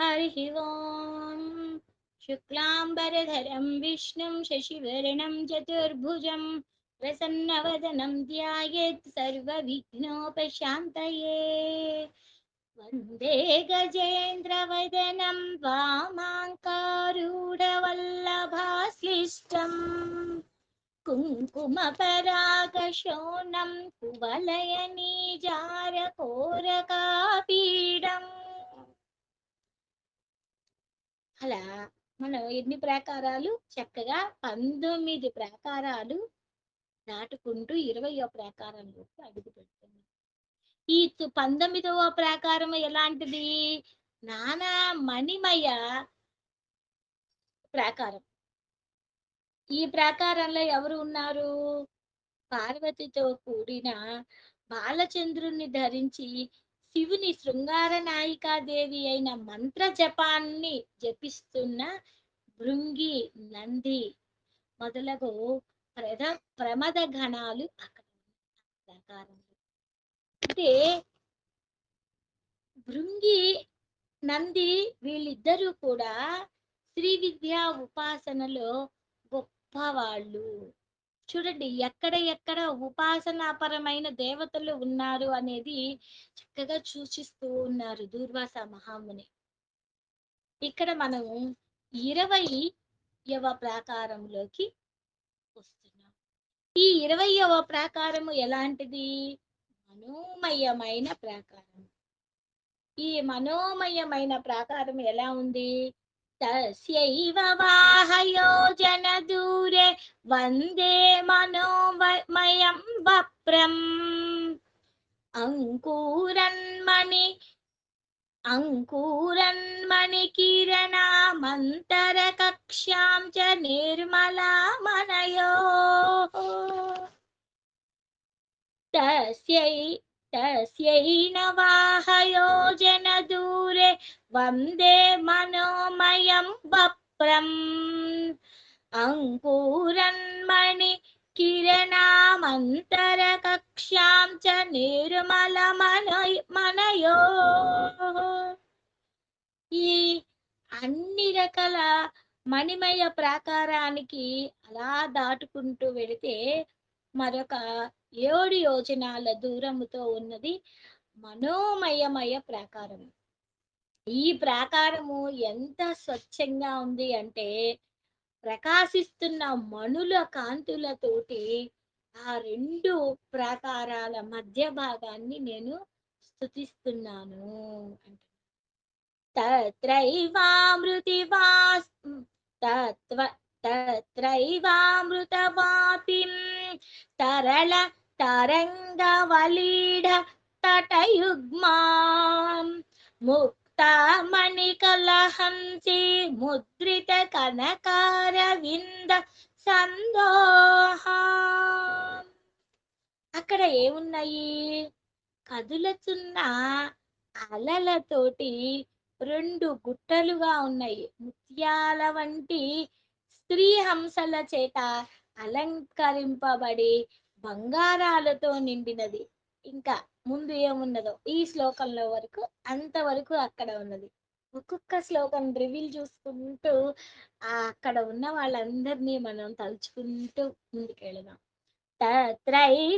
हरिः ॐ शुक्लाम्बरधरं विष्णुं शशिवर्णं चतुर्भुजं प्रसन्नवदनं ध्यायेत् सर्वविघ्नोपशान्तये वन्दे गजेन्द्रवदनं वामाङ्कारूढवल्लभाश्लिष्टम् कुङ्कुमपरागशोनं कुवलयनीजारकोरकापीडम् అలా మనం ఎన్ని ప్రాకారాలు చక్కగా పంతొమ్మిది ప్రాకారాలు దాటుకుంటూ ఇరవయో ప్రాకారంలోకి అడుగు పెడుతున్నాం ఈ పంతొమ్మిదవ ప్రాకారం ఎలాంటిది? నానా మణిమయ ప్రాకారం. ఈ ప్రాకారంలో ఎవరు ఉన్నారు? పార్వతితో కూడిన బాలచంద్రుణ్ణి ధరించి శివుని శృంగార నాయికాదేవి అయిన మంత్ర జపాన్ని జపిస్తున్న భృంగి నంది మొదలగు ప్రద ప్రమద గణాలు అక్కడ అంటే భృంగి నంది వీళ్ళిద్దరూ కూడా శ్రీ విద్యా ఉపాసనలో గొప్పవాళ్ళు. చూడండి ఎక్కడ ఎక్కడ ఉపాసనాపరమైన దేవతలు ఉన్నారు అనేది చక్కగా సూచిస్తూ ఉన్నారు దూర్వాస మహాముని. ఇక్కడ మనం ఇరవైవ ప్రాకారంలోకి వస్తున్నాం. ఈ ఇరవైవ ప్రాకారము ఎలాంటిది? మనోమయమైన ప్రాకారం. ఈ మనోమయమైన ప్రాకారం ఎలా ఉంది? तस्यैव वाहयोजनदूरे वन्दे मनोमयं वप्रम्। अङ्कुरन्मणि अङ्कुरन्मणिकिरणामन्तरकक्ष्यां च निर्मलामनयो। तस्यै చ దూరే వందే మనోమయం వప్రం. అంకూరన్మణి కిరణమంతర కక్ష్యాం చ నిర్మల మనయో. ఈ అన్ని రకాల మణిమయ ప్రాకారానికి అలా దాటుకుంటూ వెళితే మరొక ఏడు యోజనాల దూరముతో ఉన్నది మనోమయమయ ప్రాకారం. ఈ ప్రాకారము ఎంత స్వచ్ఛంగా ఉంది అంటే ప్రకాశిస్తున్న మణుల కాంతులతోటి ఆ రెండు ప్రాకారాల మధ్య భాగాన్ని నేను స్థుతిస్తున్నాను అంట తత్రైవామృతి వాస్ తత్వ తత్రైవామృతవాపిం తరళ తరంగవలీఢ తటయుగ్మాం ముక్తమణికలహంసి ముద్రిత కనకార వింద సందోహ. అక్కడ ఏమున్నాయి? కదులుతున్న అలలతోటి రెండు గుట్టలుగా ఉన్నాయి. ముత్యాల వంటి స్త్రీ హంసల చేత అలంకరింపబడి బంగారాలతో నిండినది. ఇంకా ముందు ఏమున్నదో ఈ శ్లోకంలో వరకు అంతవరకు అక్కడ ఉన్నది. ఒక్కొక్క శ్లోకం రివీల్ చూసుకుంటూ అక్కడ ఉన్న వాళ్ళందరినీ మనం తలుచుకుంటూ ముందుకెళదాం. తత్రైవామృతవాపీం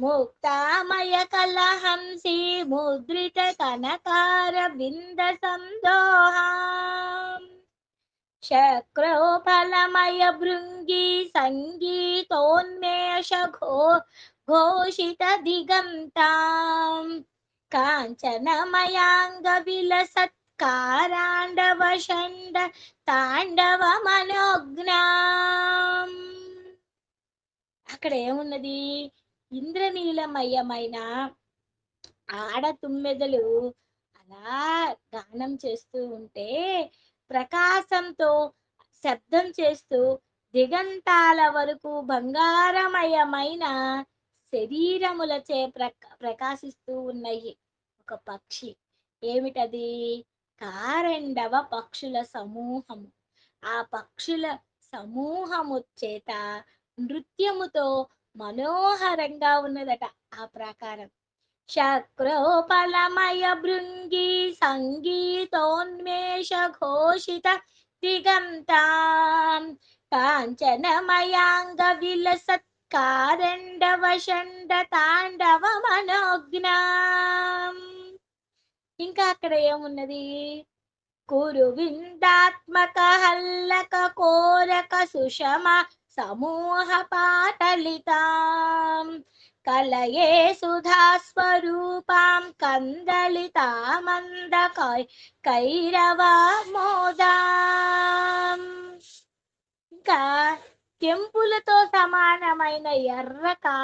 ముక్తామయ కలహంసి ముద్రిత కనకార బింద సందోహాం. శక్రోఫలమయ భృంగి సంగీతోన్మేష ఘో ఘోషిత దిగంతాం. కాంచనమయాంగ విలసత్ కారాండవ షండ తాండవ మనోజ్ఞాం. అక్కడ ఏమున్నది? ఇంద్రనీలమయమైన ఆడ తుమ్మెదలు అలా గానం చేస్తూ ఉంటే ప్రకాశంతో శబ్దం చేస్తూ దిగంతాల వరకు బంగారమయమైన శరీరములచే ప్రక ప్రకాశిస్తూ ఉన్నాయి. ఒక పక్షి. ఏమిటది? కారెండవ పక్షుల సమూహము. ఆ పక్షుల సమూహము చేత నృత్యముతో మనోహరంగా ఉన్నదట ఆ ప్రాకారం. శక్రోపలమయ భృంగి సంగీతోన్మేష ఘోషిత దిగంతాం. కాంచనమయాంగ విలసత్ కారండవ షండ తాండవ మనోజ్ఞాం. ఇంకా అక్కడ ఏమున్నది? కురు విందాత్మక హల్లక కోరక సుషమ సమూహ పాటలితాం కలయే సుధా స్వరూపాం కందళితామంద కై కైరవ మోదాం. ఇంకా కెంపులతో సమానమైన ఎర్ర కా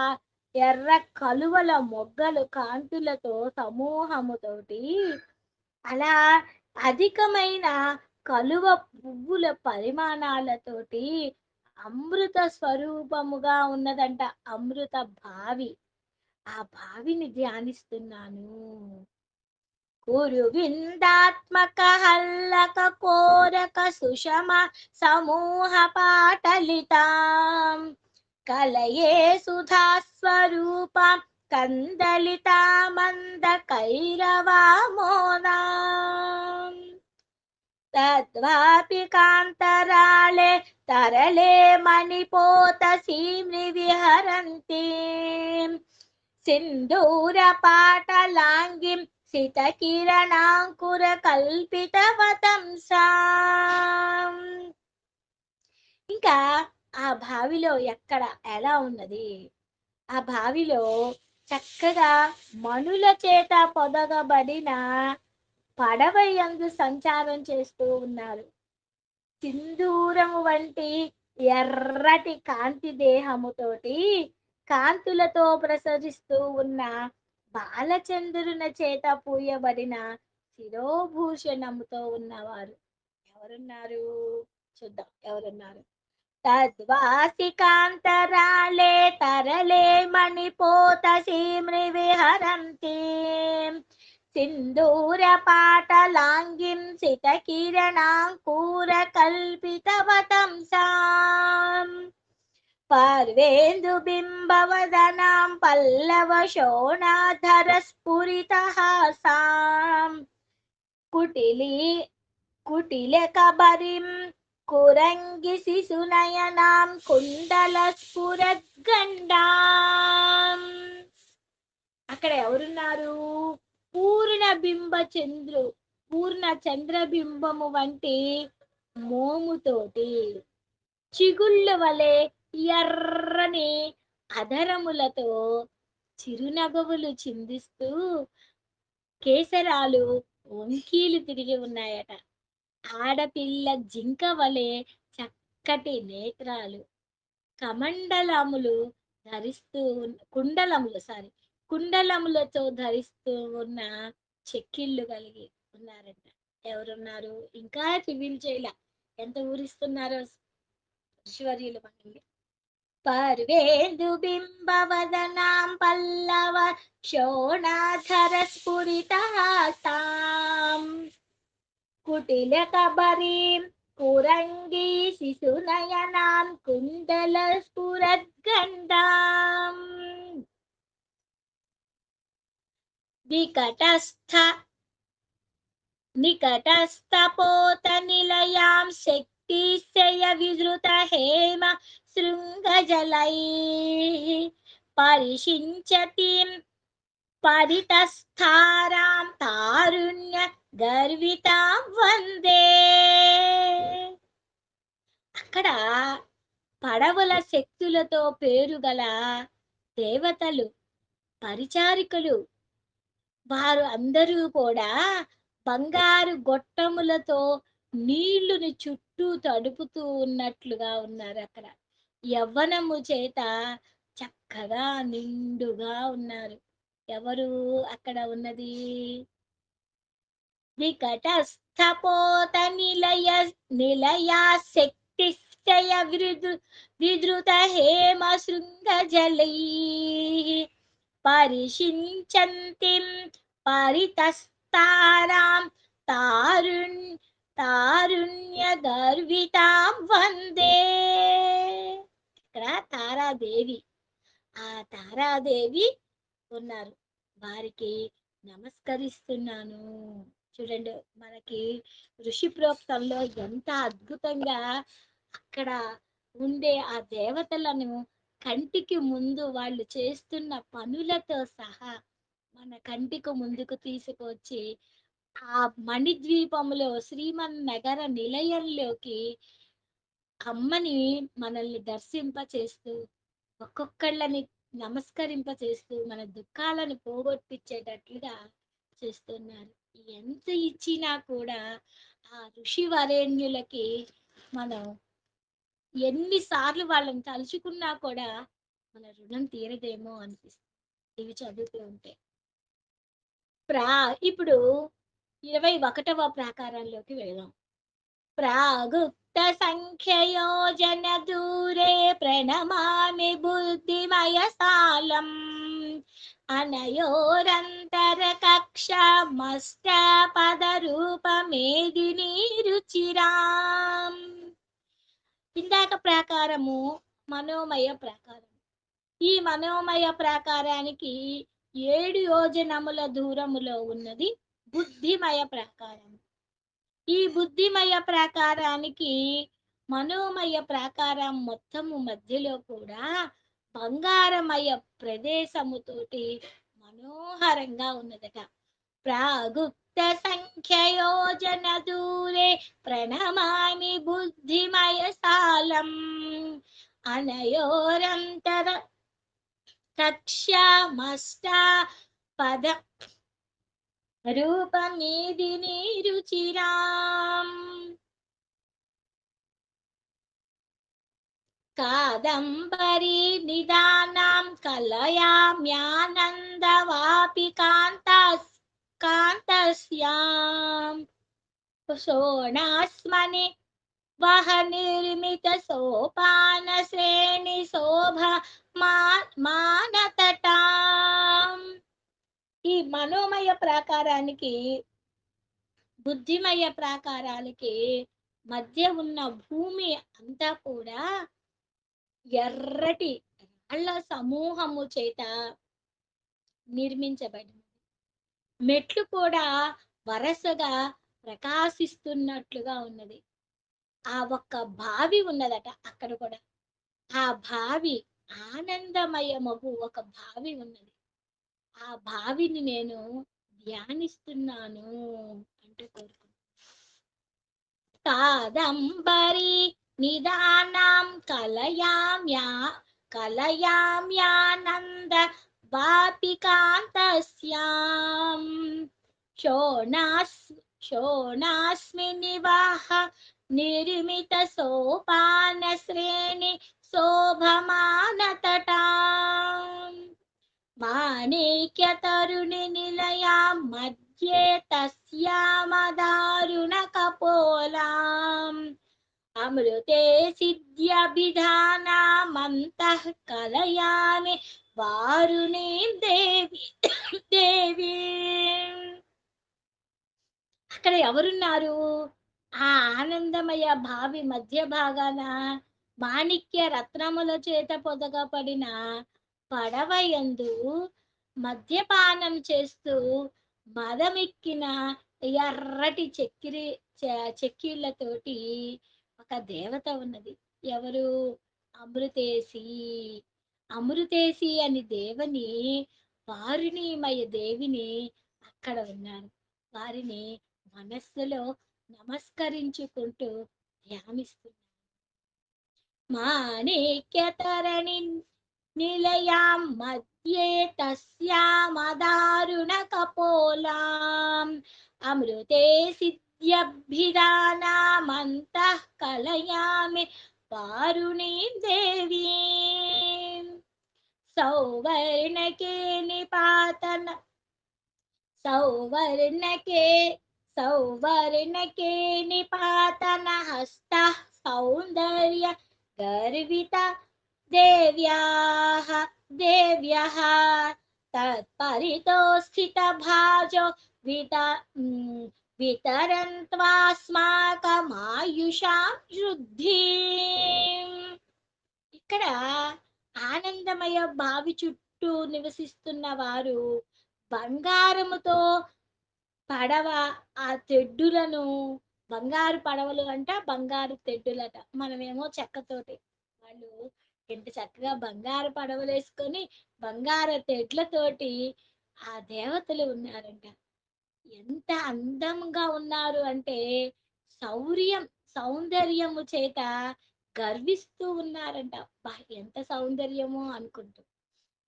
ఎర్ర కలువల మొగ్గలు కాంతులతో సమూహముతోటి అలా అధికమైన కలువ పువ్వుల పరిమాణాలతోటి అమృత స్వరూపముగా ఉన్నదంట అమృత భావి. ఆ భావిని ధ్యానిస్తున్నాను. గురువిందాత్మక హల్లక కోరక సుషమ సమూహ పాటలితాం. కలయే సుధా స్వరూప కందలిత మంద కైరవా మోదాం. తద్వాపి కాంతరాళే తరళే మణిపోత సీమ్ని విహరంతి. సింధూర పాటలాంగిం సిత కిరణాంకుర ఇంకా ఆ బావిలో ఎక్కడ ఎలా ఉన్నది? ఆ బావిలో చక్కగా మనుల చేత పొదగబడిన పడవ యందు సంచారం చేస్తూ ఉన్నారు. సింధూరము వంటి ఎర్రటి కాంతి దేహముతోటి కాంతులతో ప్రసరిస్తూ ఉన్న బాలచంద్రుని చేత పూయబడిన శిరోభూషణముతో ఉన్నవారు. ఎవరున్నారు? చూద్దాం ఎవరున్నారు? తద్వాసి కాంతరాళే తరళే మణిపోత సీమ్ని విహరంతి. సింధూర పాటలాంగిం సిత కిరణాంకూర కల్పితవతంసాం పార్వేందు బింబవదనాం పల్లవ శోణాధర స్ఫురితహాసాం కుటిలి కుటిల కబరిం కురంగి శిశునయనాం కుండల స్ఫురద్గండాం అక్కడ ఎవరున్నారు? పూర్ణ బింబ చంద్రు పూర్ణ చంద్రబింబము వంటి మోముతోటి చిగుళ్ళ వలె ఎర్రని అధరములతో చిరునగవులు చిందిస్తూ కేసరాలు వంకీలు తిరిగి ఉన్నాయట. ఆడపిల్ల జింక వలె చక్కటి నేత్రాలు కమండలములు ధరిస్తూ కుండలములు సారీ కుండలములతో ధరిస్తూ ఉన్న చెక్కిళ్ళు కలిగి ఉన్నారంట. ఎవరున్నారు? ఇంకా రివీల్ చేయలే. ఎంత ఊరిస్తున్నారో ఐశ్వర్యులు మనల్ని. పర్వేందు బింబవదనాం పల్లవ శోణాధర స్ఫురితాసాం కుటిల కబరీం కురంగీ శిశునయనాం కుండల స్ఫురద్గంధాం. నికటస్థ నికటస్థపోత నిలయాం శక్తిశయ విధృత హేమ శృంగజలై పరిశించతి పరితస్థారాం తారుణ్య గర్వితాం వందే అక్కడ పడవల శక్తులతో పేరుగల దేవతలు పరిచారికులు వారు అందరూ కూడా బంగారు గొట్టములతో నీళ్ళుని చుట్టూ తడుపుతూ ఉన్నట్లుగా ఉన్నారు అక్కడ. యవ్వనము చేత చక్కగా నిండుగా ఉన్నారు. ఎవరు అక్కడ ఉన్నది? వికటస్థపోత నిలయ నిలయా శక్తి విదృ హేమ శృంగ జలై పరిశించంతిం పరితస్తారాం తారుణ్ తారుణ్యగర్వితాం వందే. ఇక్కడ తారాదేవి ఆ తారాదేవి ఉన్నారు. వారికి నమస్కరిస్తున్నాను. చూడండి మనకి ఋషి ప్రోక్తంలో ఎంత అద్భుతంగా అక్కడ ఉండే ఆ దేవతలను కంటికి ముందు వాళ్ళు చేస్తున్న పనులతో సహా మన కంటికి ముందుకు తీసుకొచ్చి ఆ మణిద్వీపంలో శ్రీమన్ నగర నిలయంలోకి అమ్మని మనల్ని దర్శింప చేస్తూ ఒక్కొక్కళ్ళని నమస్కరింప చేస్తూ మన దుఃఖాలను పోగొట్టించేటట్లుగా చేస్తున్నారు. ఎంత ఇచ్చినా కూడా ఆ ఋషి వరేణ్యులకి మనం ఎన్నిసార్లు వాళ్ళని తలుచుకున్నా కూడా మన రుణం తీరదేమో అనిపిస్తుంది. ఇవి చదువుతూ ఉంటే. ప్రా ఇప్పుడు ఇరవై ఒకటవ ప్రాకారంలోకి వెళదాం. ప్రాగుప్త సంఖ్యయోజన దూరే ప్రణమామి బుద్ధిమయ సాలం అనయోరంతర కక్ష మస్త పద రూపమేదిని నీరుచిరాం ఇందాక ప్రాకారము మనోమయ ప్రాకారం. ఈ మనోమయ ప్రాకారానికి ఏడు యోజనముల దూరములో ఉన్నది బుద్ధిమయ ప్రాకారం. ఈ బుద్ధిమయ ప్రాకారానికి మనోమయ ప్రాకారం మొత్తము మధ్యలో కూడా బంగారమయ ప్రదేశముతోటి మనోహరంగా ఉన్నదట. प्रागुप्तसङ्ख्ययोजनदूरे प्रणमामि बुद्धिमयसालम्। अनयोरन्तर कक्ष्यामष्टा पद अनयोरन्तर कादम्बरी निदानां कलयाम्यानन्दवापि कान्तास् కాదంబరీ నిదానాం కాంతస్యాం శోణాస్మని వహ నిర్మిత సోపాన శ్రేణి శోభ మా మానతటాం ఈ మనోమయ ప్రాకారానికి బుద్ధిమయ ప్రాకారాలకి మధ్య ఉన్న భూమి అంతా కూడా ఎర్రటి రాళ్ళ సమూహము చేత నిర్మించబడింది. మెట్లు కూడా వరసగా ప్రకాశిస్తున్నట్లుగా ఉన్నది. ఆ ఒక్క బావి ఉన్నదట అక్కడ కూడా. ఆ బావి ఆనందమయమగు ఒక బావి ఉన్నది. ఆ బావిని నేను ధ్యానిస్తున్నాను అంటూ కోరుకున్నాను కాదంబరి నిదానాం కలయామ్యా కలయామ్యానంద वापिकान्तस्यां शोणास् शोणास्मिनिवाह निर्मितसोपानश्रेणि शोभमानतटाम्। माणिक्यतरुणिनिलयां मध्ये तस्यामदारुणकपोलाम्। अमृते सिद्ध्यभिधानामन्तः कलयामि వారుని దేవి దేవి? అక్కడ ఎవరున్నారు? ఆ ఆనందమయ భావి మధ్య భాగాన మాణిక్య రత్నముల చేత పొదగబడిన పడవయందు మద్యపానం చేస్తూ మదమెక్కిన ఎర్రటి చెక్కిరి చెక్కిళ్ళతోటి ఒక దేవత ఉన్నది. ఎవరు? అమృతేసి అమృతేసి అని దేవని వారినిమయ దేవిని అక్కడ ఉన్నారు. వారిని మనస్సులో నమస్కరించుకుంటూ ధ్యానిస్తున్నారు. మాణిక్యతరణి నిలయాం మధ్యే తస్యామదారుణ కపోలాం. అమృతే సిద్ధ్యభిధానామంతః కలయామి వారుణీ దేవీ. సౌవర్ణకే నిపాతన సౌవర్ణకే సౌవర్ణకే నిపాతన హస్త సౌందర్య గర్విత దేవ్యాः దేవ్యः తత్పరితో స్థిత భాజో విత మ్, వితరంత్వాస్మాకమాయుషాం వృద్ధి ఇక్కడ ఆనందమయ బావి చుట్టూ నివసిస్తున్న వారు బంగారముతో పడవ ఆ తెడ్డులను బంగారు పడవలు అంట బంగారు తెడ్డులట. మనమేమో చెక్కతోటి వాళ్ళు ఎంత చక్కగా బంగారు పడవలు వేసుకొని బంగారు తెడ్లతోటి ఆ దేవతలు ఉన్నారంట. ఎంత అందంగా ఉన్నారు అంటే శౌర్యం సౌందర్యము చేత గర్విస్తూ ఉన్నారంట. ఎంత సౌందర్యమో అనుకుంటూ.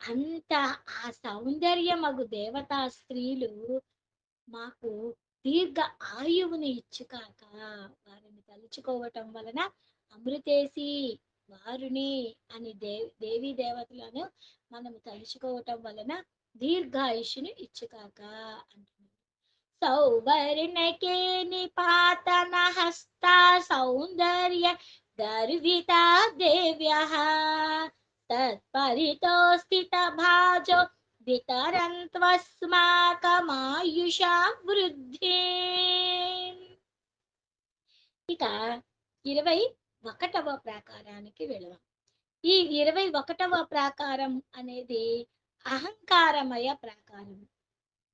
అంత ఆ సౌందర్యమగు దేవతా స్త్రీలు మాకు దీర్ఘ ఆయువుని ఇచ్చుకాక వారిని తలుచుకోవటం వలన అమృతేసి వారుని అని దేవి దేవీ దేవతలను మనము తలుచుకోవటం వలన దీర్ఘాయుషుని ఇచ్చుకాక అంటున్నారు సౌవర్ణకే నిపాతన హస్త సౌందర్య గర్విత దేవ్య తత్పరితో స్థిత భాజో వితరంత్వస్మాకమాయుషా వృద్ధి ఇక ఇరవై ఒకటవ ప్రాకారానికి వెళదాం. ఈ ఇరవై ఒకటవ ప్రాకారం అనేది అహంకారమయ ప్రాకారం.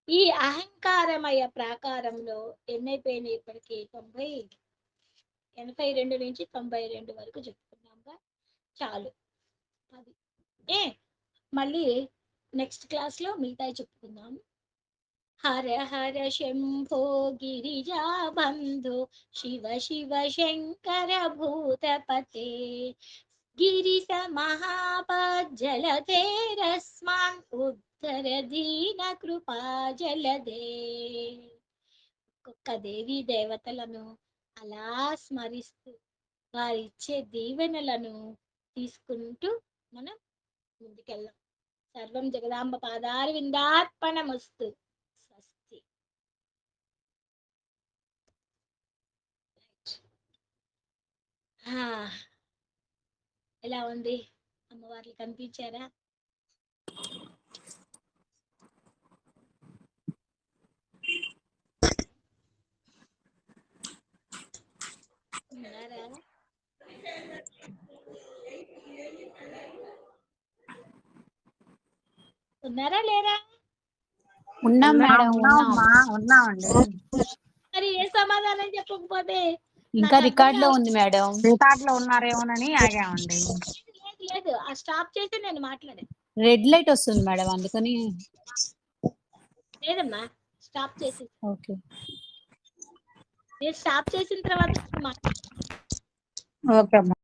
ఈ అహంకారమయ ప్రాకారంలో ఎన్నైపోయినాయి ఇప్పటికి? తొంభై ఎనభై రెండు నుంచి తొంభై రెండు వరకు చెప్పుకున్నాంగా చాలు. అది. ఏ మళ్ళీ నెక్స్ట్ క్లాస్లో మిగతా మిగతాయి చెప్పుకుందాం. హర హర శంభో గిరిజా బంధు శివ శివ శంకర భూతపతే. గిరిశ మహాపజ్జలధేరస్మాన్ ఉద్ధర దీన కృపా జలదే ఒక్కొక్క దేవి దేవతలను అలా స్మరిస్తూ వారిచ్చే దీవెనలను తీసుకుంటూ మనం ముందుకెళ్దాం. సర్వం జగదాంబ పాదార విందార్పణమస్తు. స్వస్తి. ఎలా ఉంది? అమ్మవార్లు కనిపించారా? ఉన్నారా ఉన్నారా లేరా? ఉన్నాం మేడం ఉన్నామండి. మరి ఏ సమాధానం చెప్పకపోతే ఇంకా రికార్డ్లో ఉంది మేడం. రికార్డ్లో ఉన్నారేమోనని ఆగామండి. లేదు లేదు. ఆ స్టాప్ చేసి నేను మాట్లాడాను రెడ్ లైట్ వస్తుంది మేడం అందుకని. లేదమ్మా స్టాప్ చేసి. ఓకే. నేను స్టాప్ చేసిన తర్వాత ఓకే అమ్మా.